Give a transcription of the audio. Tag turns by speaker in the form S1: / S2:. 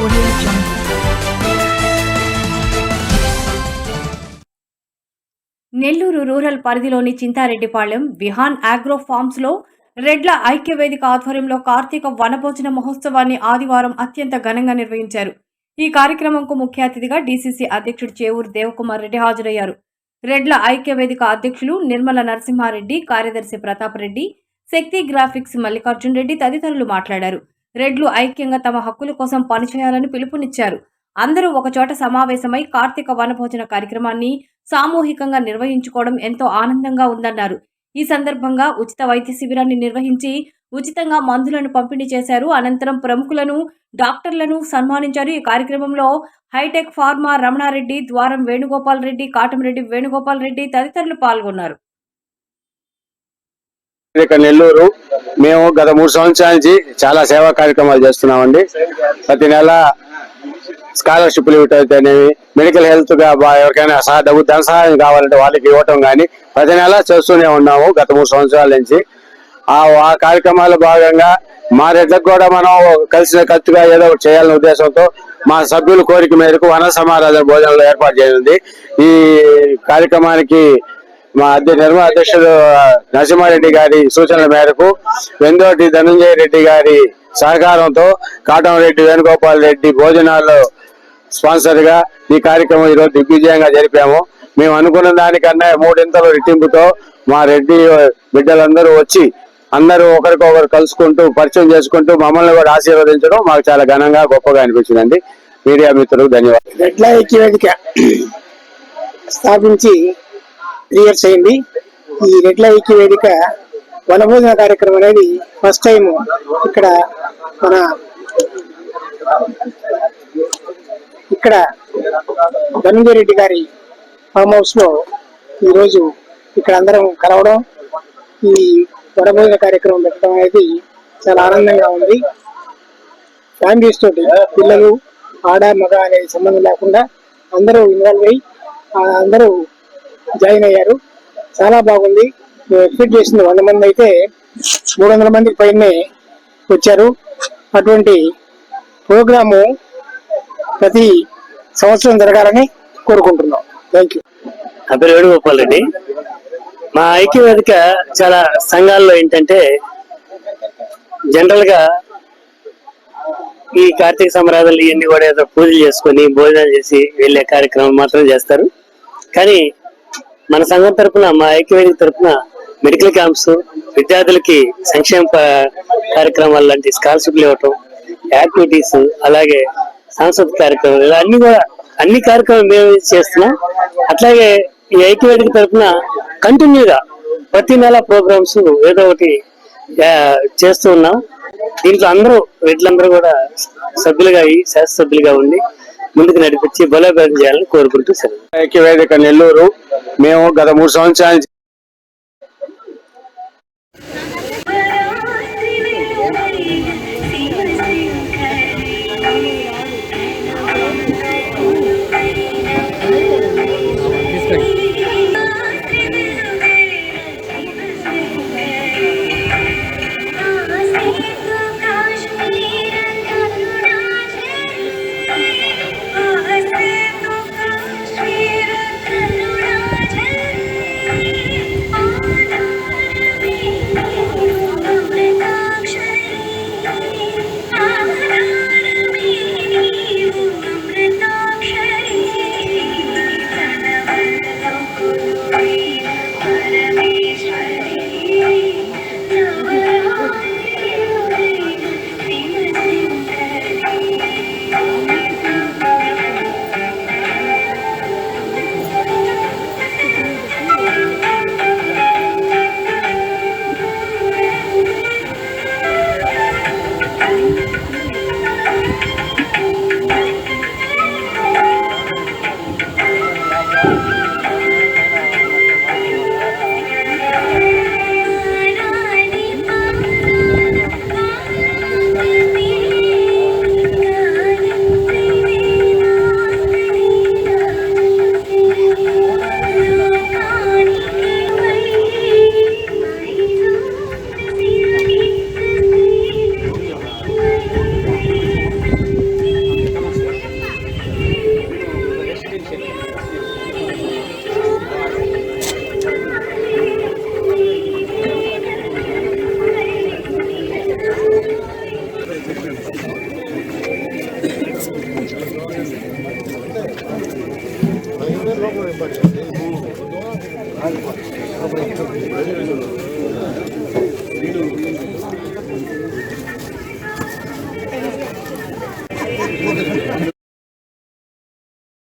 S1: Audio Jungle. Nellore rural పరిధిలోని Chintareddypalem Vihaan agro ఫార్మ్స్లో రెడ్ల ఐక్యవేదిక ఆధ్వర్యంలో కార్తీక వనభోజన మహోత్సవాన్ని ఆదివారం అత్యంత ఘనంగా నిర్వహించారు. ఈ కార్యక్రమంకు ముఖ్య అతిథిగా డీసీసీ అధ్యక్షుడు చేవూరు దేవకుమార్ రెడ్డి హాజరయ్యారు. రెడ్ల ఐక్యవేదిక అధ్యక్షులు నిర్మల నరసింహారెడ్డి కార్యదర్శి ప్రతాప్ రెడ్డి శక్తి గ్రాఫిక్స్ మల్లికార్జున్ రెడ్డి తదితరులు మాట్లాడారు. రెడ్లు ఐక్యంగా తమ హక్కుల కోసం పనిచేయాలని పిలుపునిచ్చారు. అందరూ ఒకచోట సమావేశమై కార్తీక వనభోజన కార్యక్రమాన్ని సామూహికంగా నిర్వహించుకోవడం ఎంతో ఆనందంగా ఉందన్నారు. ఈ సందర్భంగా ఉచిత వైద్య శిబిరాన్ని నిర్వహించి ఉచితంగా మందులను పంపిణీ చేశారు. అనంతరం ప్రముఖులను డాక్టర్లను సన్మానించారు. ఈ కార్యక్రమంలో హైటెక్ ఫార్మా రమణారెడ్డి ద్వారం వేణుగోపాల్ రెడ్డి కాటంరెడ్డి వేణుగోపాల్ రెడ్డి తదితరులు పాల్గొన్నారు.
S2: నెల్లూరు మేము గత మూడు సంవత్సరాల నుంచి చాలా సేవా కార్యక్రమాలు చేస్తున్నామండి. ప్రతి నెల స్కాలర్షిప్లు ఇవ్వటైతేనేవి మెడికల్ హెల్త్గా బా- ఎవరికైనా సహా డబ్బు ధన సహాయం కావాలంటే వాళ్ళకి ఇవ్వటం కానీ ప్రతి నెల చేస్తూనే ఉన్నాము గత మూడు సంవత్సరాల నుంచి. ఆ ఆ కార్యక్రమాల్లో భాగంగా మా రెడ్లకు కూడా మనం కలిసిన ఖర్చుగా ఏదో ఒకటి చేయాలనే ఉద్దేశంతో మా సభ్యుల కోరిక మేరకు వన సమారాధన భోజనాలు ఏర్పాటు చేయనుంది ఈ కార్యక్రమానికి మా అధ్య నిర్మల అధ్యక్షుడు నరసింహారెడ్డి గారి సూచనల మేరకు వెందోటి ధనంజయ రెడ్డి గారి సహకారంతో కాటంరెడ్డి వేణుగోపాల్ రెడ్డి భోజనాలు స్పాన్సర్గా ఈ కార్యక్రమం ఈరోజు దిగ్విజయంగా జరిపాము. మేము అనుకున్న దానికన్నా మూడింతలు రెట్టింపుతో మా రెడ్డి బిడ్డలందరూ వచ్చి అందరూ ఒకరికొకరు కలుసుకుంటూ పరిచయం చేసుకుంటూ మమ్మల్ని కూడా ఆశీర్వదించడం మాకు చాలా ఘనంగా గొప్పగా అనిపించిందండి. మీడియా మిత్రులకు ధన్యవాదాలు.
S3: స్థాపించి త్రీ ఇయర్స్ అయింది. ఈ రెడ్ల ఐక్యవేదిక వనభోజన కార్యక్రమం అనేది ఫస్ట్ టైం ఇక్కడ మన ఇక్కడ ధనంజయ రెడ్డి గారి ఫామ్ హౌస్లో ఈరోజు ఇక్కడ అందరం కలవడం ఈ వనభోజన కార్యక్రమం పెట్టడం అనేది చాలా ఆనందంగా ఉంది. ఫ్యామిలీస్ తోటి పిల్లలు ఆడ మగ అనే సంబంధం లేకుండా అందరూ ఇన్వాల్వ్ అయ్యి అందరూ జాయిన్ అయ్యారు. చాలా బాగుంది. ఎక్స్పెక్ట్ చేసింది వంద మంది అయితే మూడు వందల మందికి పైనే వచ్చారు. అటువంటి ప్రోగ్రాము ప్రతి సంవత్సరం జరగాలని కోరుకుంటున్నాం. Thank you.
S4: నా పేరు వేణుగోపాల్ రెడ్డి. మా ఐక్యవేదిక చాలా సంఘాల్లో ఏంటంటే జనరల్గా ఈ కార్తీక సంబరాధనలు ఇవన్నీ కూడా ఏదో పూజలు చేసుకొని భోజనాలు చేసి వెళ్ళే కార్యక్రమం మాత్రం చేస్తారు. కానీ మన సంఘం తరపున మా ఐక్యవేదిక తరపున మెడికల్ క్యాంప్స్ విద్యార్థులకి సంక్షేమ కార్యక్రమాలు లాంటి స్కాలర్షిప్లు ఇవ్వటం యాక్టివిటీస్ అలాగే సాంస్కృతిక కార్యక్రమాలు ఇలా అన్ని కూడా అన్ని కార్యక్రమాలు మేము చేస్తున్నాం. అట్లాగే ఈ ఐక్యవేదిక తరపున కంటిన్యూగా ప్రతి నెల ప్రోగ్రామ్స్ ఏదో ఒకటి చేస్తూ ఉన్నాం. దీంట్లో అందరూ రెడ్లందరూ కూడా సభ్యులుగా అయ్యి శాస్త్ర సభ్యులుగా ఉండి ముందుకు నడిపించి బలోపేతం చేయాలని కోరుకుంటూ సరే
S2: ఐక్యవేదిక నెల్లూరు మేము గత మూడు సంవత్సరాల
S5: Thank you.